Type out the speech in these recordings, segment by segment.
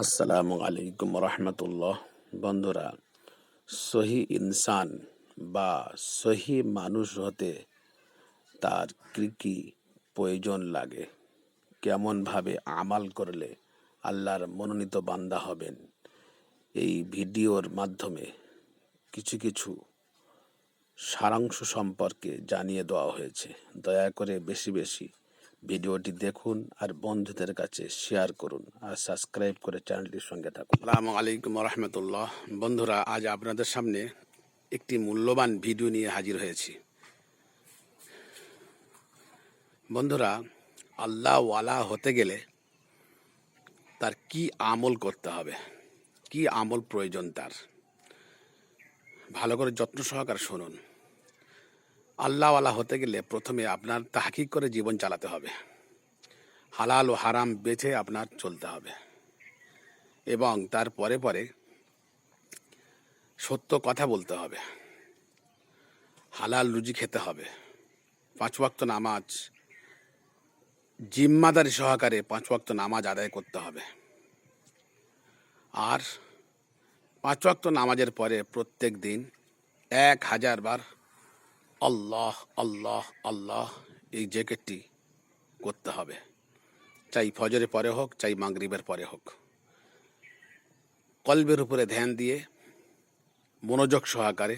আসসালামু আলাইকুম রহমতুল্লাহ। বন্ধুরা, সহি ইনসান বা সহি মানুষ হতে তার কি কি প্রয়োজন লাগে? কেমনভাবে আমাল করলে আল্লাহর মনোনীত বান্দা হবেন? এই ভিডিওর মাধ্যমে কিছু কিছু সারাংশ সম্পর্কে জানিয়ে দেওয়া হয়েছে। দয়া করে বেশি বেশি ভিডিওটি দেখুন আর বন্ধুদের কাছে শেয়ার করুন আর সাবস্ক্রাইব করে চ্যানেলটির সঙ্গে থাকুন। আসসালামু আলাইকুম রহমতুল্লাহ বন্ধুরা, আজ আপনাদের সামনে একটি মূল্যবান ভিডিও নিয়ে হাজির হয়েছি। বন্ধুরা, আল্লাহ ওয়ালা হতে গেলে তার কি আমল করতে হবে? কি আমল প্রয়োজন তার? ভালো করে যত্ন সহকারে শুনুন। আল্লাহওয়ালা হতে গেলে প্রথমে আপনার তাহাকিক করে জীবন চালাতে হবে। হালাল ও হারাম বেছে আপনার চলতে হবে। এবং তার পরে পরে সত্য কথা বলতে হবে। হালাল রুজি খেতে হবে। পাঁচ ওয়াক্ত নামাজ, জিম্মাদারি সহকারে পাঁচ ওয়াক্ত নামাজ আদায় করতে হবে। আর পাঁচ ওয়াক্ত নামাজের পরে প্রত্যেক দিন এক হাজার বার আল্লাহ আল্লাহ আল্লাহ এই জ্যাকেটটি করতে হবে। চাই ফজরের পরে হোক, চাই মাগরিবের পরে হোক। কলবের উপরে ধ্যান দিয়ে, মনোযোগ সহকারে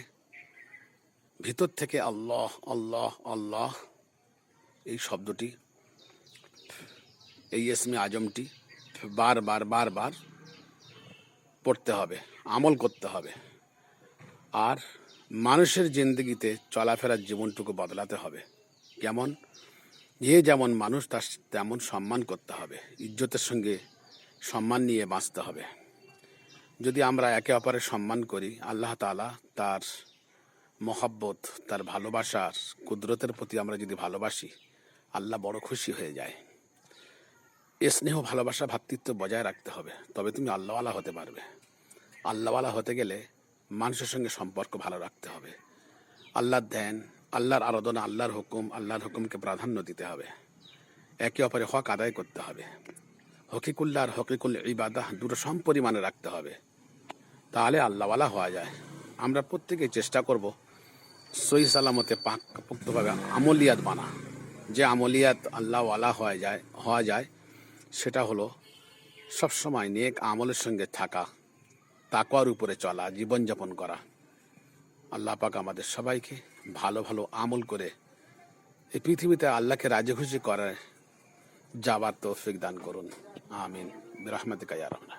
ভিতর থেকে আল্লাহ আল্লাহ আল্লাহ এই শব্দটি, এই এসমে আজমটি বারবার বারবার পড়তে হবে, আমল করতে হবে। আর মানুষের জিন্দগিতে চলাফেরার জীবনটুকু বদলাতে হবে। কেমন? যে যেমন মানুষ, তার তেমন সম্মান করতে হবে। ইজ্জতের সঙ্গে সম্মান নিয়ে বাঁচতে হবে। যদি আমরা একে অপরের সম্মান করি, আল্লাহ তালা তার মহাব্বত, তার ভালোবাসার কুদরতের প্রতি আমরা যদি ভালোবাসি, আল্লাহ বড় খুশি হয়ে যায়। এ স্নেহ, ভালোবাসা ভ্রাতৃত্ব বজায় রাখতে হবে। তবে তুমি আল্লাহওয়ালা হতে পারবে। আল্লাহওয়ালা হতে গেলে মানুষের সঙ্গে সম্পর্ক ভালো রাখতে হবে। আল্লাহর ধ্যান, আল্লাহর আরাধনা, আল্লাহর হুকুম, আল্লাহর হুকুমকে প্রাধান্য দিতে হবে। একে অপরে হক আদায় করতে হবে। হকিকুল্লাহ আর হকিকুল ইবাদাহ দুটো সম পরিমাণে রাখতে হবে। তাহলে আল্লাহওয়ালা হওয়া যায়। আমরা প্রত্যেকেই চেষ্টা করব সই সালামতে পাক পোক্তভাবে আমলিয়াত বানা। যে আমলিয়াত আল্লাহওয়ালা হওয়া যায় হওয়া যায়, সেটা হলো সবসময় নেক আমলের সঙ্গে থাকা। তাকওয়ার উপরে চলা, জীবনযাপন করা। আল্লাহ পাক আমাদের সবাইকে ভালো ভালো আমল করে এই পৃথিবীতে আল্লাহকে রাজি খুশি করার যাবার তৌফিক দান করুন। আমিন। রহমতিকা রহমান।